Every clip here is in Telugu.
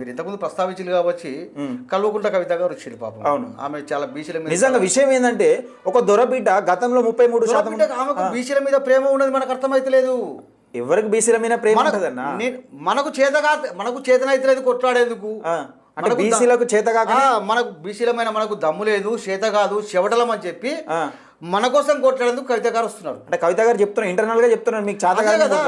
మీరు ఇంతకుముందు ప్రస్తావించింది కాబట్టి కల్వకుంట్ల కవిత గారు వచ్చింది పాపం. అవును. ఆమె చాలా బీసీల మీద నిజంగా విషయం ఏంటంటే ఒక దొరబిడ్డ గతంలో ముప్పై మూడు శాతం ఆమెకు బీసీల మీద ప్రేమ ఉన్నది మనకు అర్థమైతలేదు ఎవరికి బీసీల మీద ప్రేమ మనకు ఉంటుందన్న? నే- మనకు చేతగా మనకు చేతనైతలేదు కొట్లాడేందుకు. అంటే బీసీలకు ఆ, మనకు బీసీలమైన మనకు దమ్ము లేదు చేత కాదు చెవటలం అని చెప్పి. మన కోసం కొట్లాడేందుకు కవిత గారు వస్తున్నారు. అంటే కవిత గారు చెప్తున్నారు ఇంటర్నల్గా చెప్తున్నారు మీకు చేత కదా.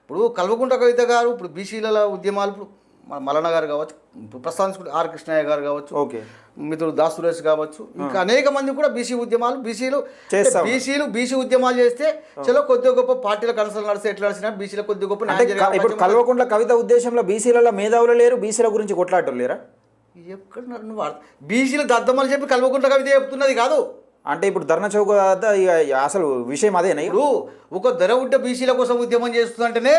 ఇప్పుడు కల్వకుంట్ల కవిత గారు ఇప్పుడు బీసీల ఉద్యమాలు ఇప్పుడు మ- మల్లన్న గారు కావచ్చు ప్రస్తావించుకుంటే ఆర్ కృష్ణయ్య గారు కావచ్చు ఓకే. మిత్రుడు దాస్ సురేష్ కావచ్చు ఇంకా అనేక మంది కూడా బీసీ ఉద్యమాలు బీసీలు. బీసీలు బీసీ ఉద్యమాలు చేస్తే చలో కొద్ది గొప్ప పార్టీల కనసలు నడిస్తే ఎట్లా నడిచినా బీసీల కొద్ది గొప్ప ఇప్పుడు కల్వకుంట్ల కవిత ఉద్దేశంలో బీసీలలో మేధావులు లేరు బీసీల గురించి కొట్లాడటం లేరా? ఎక్కడ నువ్వు బీసీలు దద్దమని చెప్పి కల్వకుంట్ల కవిత చెప్తున్నది కాదు. అంటే ఇప్పుడు ధర్నా చౌక్ అసలు విషయం అదేనా ఇప్పుడు ఒక ధర ఉంట బీసీల కోసం ఉద్యమం చేస్తుందంటేనే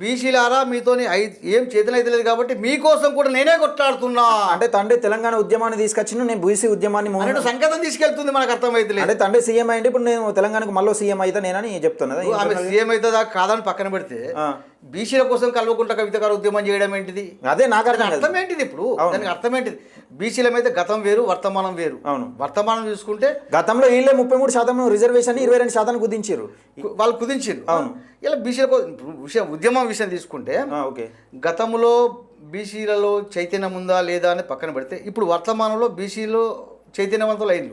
బీసీలారా మీతోని ఐ- ఏం చేతనైతే లేదు కాబట్టి మీకోసం కూడా నేనే కొట్లాడుతున్నా. అంటే తండ్రి తెలంగాణ ఉద్యమాన్ని తీసుకొచ్చిన నేను బీసీ ఉద్యమాన్ని సంకేతం తీసుకెళ్తుంది మనకు అర్థమైతే అంటే తండ్రి సీఎం అయింది ఇప్పుడు నేను తెలంగాణకు మళ్ళీ సీఎం అయితే నేనని చెప్తున్నదా ఆమె సీఎం అవుతుందా కాదని పక్కన పెడితే. బీసీల కోసం కల్వకుంట్ల కవిత గారు ఉద్యమం చేయడం ఏంటిది? అదే నాకు అర్థం ఏంటిది ఇప్పుడు? దానికి అర్థం ఏంటిది? బీసీల మీద గతం వేరు వర్తమానం వేరు. అవును. వర్తమానం చూసుకుంటే గతంలో వీళ్ళే ముప్పై మూడు శాతం రిజర్వేషన్ ఇరవై రెండు శాతాన్ని కుదించారు వాళ్ళు కుదించారు అవును. ఇలా బీసీల విషయం ఉద్యమం విషయం తీసుకుంటే ఓకే. గతంలో బీసీలలో చైతన్యం ఉందా లేదా అని పక్కన పెడితే ఇప్పుడు వర్తమానంలో బీసీలో చైతన్యవంతులు అయింది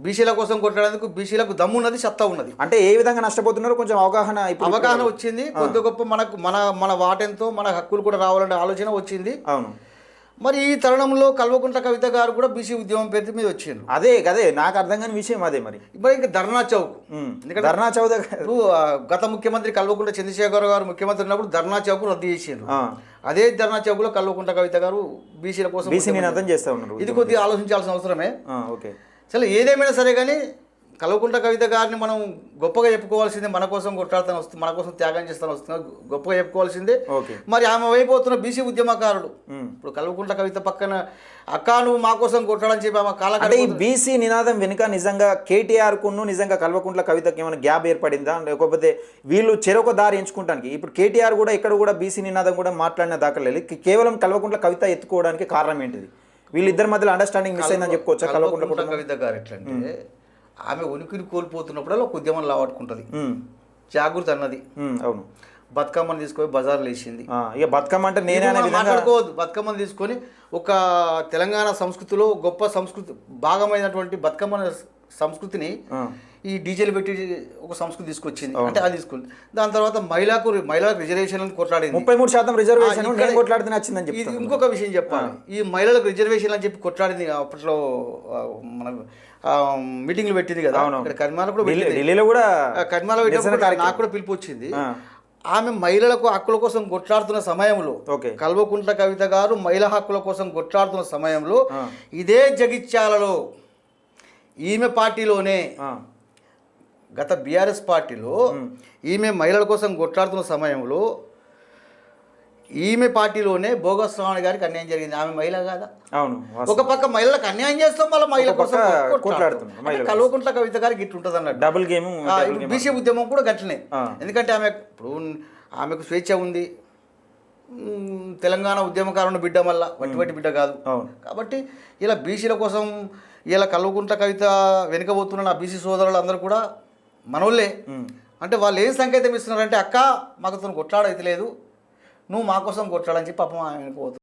బీసీల కోసం కొట్టడానికి బీసీలకు దమ్ము ఉన్నది సత్తా ఉన్నది. అంటే ఏ విధంగా నష్టపోతున్నారో కొంచెం అవగాహన అవగాహన వచ్చింది కొద్ది గొప్ప మనకు మన మన వాటెంతో మన హక్కులు కూడా రావాలనే ఆలోచన వచ్చింది. అవును. మరి ఈ తరుణంలో కల్వకుంట్ల కవిత గారు కూడా బీసీ ఉద్యమం పేరు మీద వచ్చిండ్రు. అదే అదే నాకు అర్థం కాని విషయం అదే మరి. ఇప్పుడు ఇంకా ధర్నా చౌక్. ఎందుకంటే ధర్నా ఆ, గత ముఖ్యమంత్రి కల్వకుంట్ల చంద్రశేఖర్ గారు ముఖ్యమంత్రి ఉన్నప్పుడు ధర్నా చౌక్ రద్దు చేసిండ్రు. అదే ధర్నా చౌక్లో కల్వకుంట్ల కవిత గారు బీసీల కోసం బీసీ నినాదం చేస్తా ఉన్నారు ఇది కొద్దిగా ఆలోచించాల్సిన అవసరమే. ఓకే. అసలు ఏదేమైనా సరే కానీ కల్వకుంట్ల కవిత గారిని మనం గొప్పగా చెప్పుకోవాల్సిందే మన కోసం కొట్లాడుతాను వస్తుంది మన కోసం త్యాగం చేస్తాను వస్తున్నా గొప్పగా చెప్పుకోవాల్సిందే. మరి ఆమె వైపోతున్న బీసీ ఉద్యమకారుడు. ఇప్పుడు కల్వకుంట్ల కవిత పక్కన అక్క నువ్వు మా కోసం కొట్టాడని చెప్పి ఆమె కాల అంటే ఈ బీసీ నినాదం వెనుక నిజంగా కేటీఆర్ కును నిజంగా కల్వకుంట్ల కవితకి ఏమైనా గ్యాప్ ఏర్పడిందా? లేకపోతే వీళ్ళు చెరొక దారి ఎంచుకోవడానికి ఇప్పుడు కేటీఆర్ కూడా ఇక్కడ కూడా బీసీ నినాదం కూడా మాట్లాడిన దాఖలేదు కేవలం కల్వకుంట్ల కవిత ఎత్తుకోవడానికి కారణం ఏంటిది? వీళ్ళిద్దరి మధ్యలో అండర్స్టాండింగ్ మిస్ అయిందని చెప్పుకోవచ్చా? కల్వకుంట్ల కవిత గారు ఎట్లంటే ఆమె ఉనికిని కోల్పోతున్నప్పుడల్లా ఒక ఉద్యమం లావాడుకుంటుంది జాగృతి అన్నది. అవును. బతుకమ్మని తీసుకొని బజార్లు వేసింది. ఇక బతుకమ్మ అంటే నేనే మాట్లాడుకోవద్దు. బతుకమ్మని తీసుకొని ఒక తెలంగాణ సంస్కృతిలో గొప్ప సంస్కృతి భాగమైనటువంటి బతుకమ్మ సంస్కృతిని ఈ డీజేలు పెట్టి ఒక సంస్కృతి తీసుకొచ్చింది. అంటే అది తీసుకుంది దాని తర్వాత మహిళకు మహిళలకు రిజర్వేషన్ కొట్లాడింది. ముప్పై మూడు శాతం రిజర్వేషన్ ఆ, ఇక్కడ- నేను కొట్లాడితే నచ్చిందని ఇది చెప్తాను. ఇంకొక విషయం చెప్పాలి. ఈ మహిళలకు రిజర్వేషన్ అని చెప్పి కొట్లాడింది అప్పట్లో మన మీటింగ్లు పెట్టింది కదా. ఇక్కడ కర్మాల కూడా. ఢిల్లీలో కూడా కర్మాల. నాకు కూడా పిలుపు వచ్చింది. ఆమె మహిళలకు హక్కుల కోసం కొట్లాడుతున్న సమయంలో కల్వకుంట్ల కవిత గారు మహిళా హక్కుల కోసం కొట్లాడుతున్న సమయంలో. ఇదే జగిత్యాలలో ఈమె పార్టీలోనే గత బీఆర్ఎస్ పార్టీలో ఈమె మహిళల కోసం కొట్లాడుతున్న సమయంలో ఈమె పార్టీలోనే శ్రావణి గారికి అన్యాయం జరిగింది. ఆమె మహిళ కాదా? అవును. ఒక పక్క మహిళలకు అన్యాయం చేస్తాం మళ్ళీ మహిళల ఒక కోసం కల్వకుంట్ల కవిత గారికి ఇట్లా ఉంటుంది అన్నట్టు. డబుల్ గేమ్ బీసీ ఉద్యమం కూడా గట్లనే. ఎందుకంటే ఆమె ఇప్పుడు ఆమెకు స్వేచ్ఛ ఉంది. తెలంగాణ ఉద్యమకారుని బిడ్డ వల్ల వట్టి వట్టి బిడ్డ కాదు. అవును. కాబట్టి ఇలా బీసీల కోసం ఇలా కల్వకుంట్ల కవిత వెనుకబోతున్న నా బీసీ సోదరులు అందరూ కూడా మనోళ్ళే. అంటే వాళ్ళు ఏం సంకేతం ఇస్తున్నారంటే అక్క మాకు తను కొట్లాడైతే లేదు. నువ్వు మా కోసం కొట్లాడని చెప్పి పాపం ఆయన